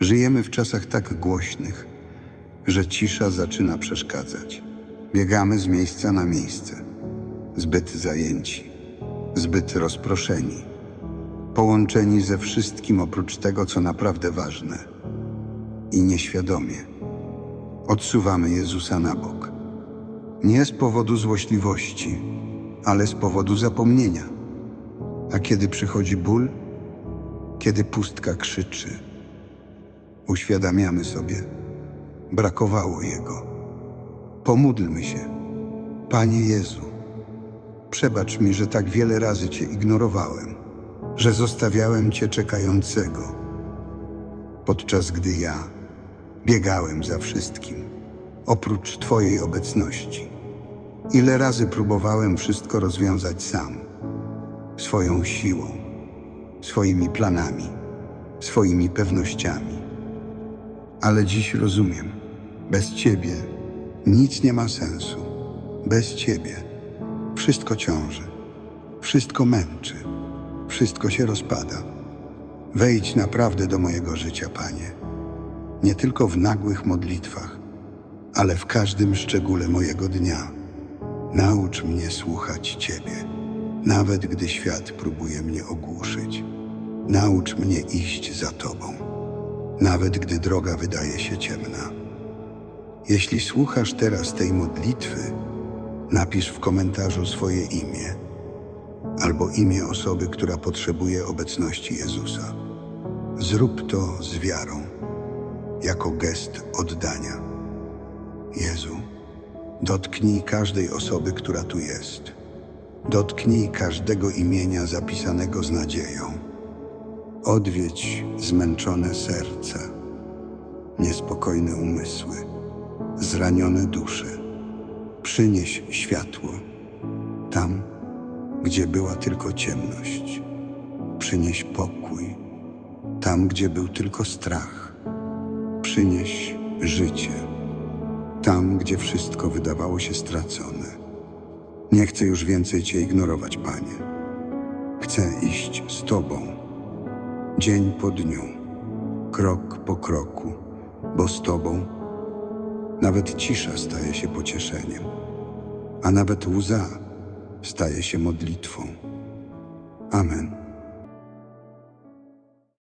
Żyjemy w czasach tak głośnych, że cisza zaczyna przeszkadzać. Biegamy z miejsca na miejsce, zbyt zajęci, zbyt rozproszeni, połączeni ze wszystkim oprócz tego, co naprawdę ważne. I nieświadomie odsuwamy Jezusa na bok. Nie z powodu złośliwości, ale z powodu zapomnienia. A kiedy przychodzi ból, kiedy pustka krzyczy, uświadamiamy sobie, brakowało Jego. Pomódlmy się. Panie Jezu, przebacz mi, że tak wiele razy Cię ignorowałem, że zostawiałem Cię czekającego, podczas gdy ja biegałem za wszystkim, oprócz Twojej obecności. Ile razy próbowałem wszystko rozwiązać sam, swoją siłą, swoimi planami, swoimi pewnościami. Ale dziś rozumiem, bez Ciebie nic nie ma sensu. Bez Ciebie wszystko ciąży, wszystko męczy, wszystko się rozpada. Wejdź naprawdę do mojego życia, Panie. Nie tylko w nagłych modlitwach, ale w każdym szczególe mojego dnia. Naucz mnie słuchać Ciebie, nawet gdy świat próbuje mnie ogłuszyć. Naucz mnie iść za Tobą, nawet gdy droga wydaje się ciemna. Jeśli słuchasz teraz tej modlitwy, napisz w komentarzu swoje imię albo imię osoby, która potrzebuje obecności Jezusa. Zrób to z wiarą, jako gest oddania. Jezu, dotknij każdej osoby, która tu jest. Dotknij każdego imienia zapisanego z nadzieją. Odwiedź zmęczone serca, niespokojne umysły, zranione dusze. Przynieś światło tam, gdzie była tylko ciemność. Przynieś pokój tam, gdzie był tylko strach. Przynieś życie tam, gdzie wszystko wydawało się stracone. Nie chcę już więcej Cię ignorować, Panie. Chcę iść z Tobą, dzień po dniu, krok po kroku, bo z Tobą nawet cisza staje się pocieszeniem, a nawet łza staje się modlitwą. Amen.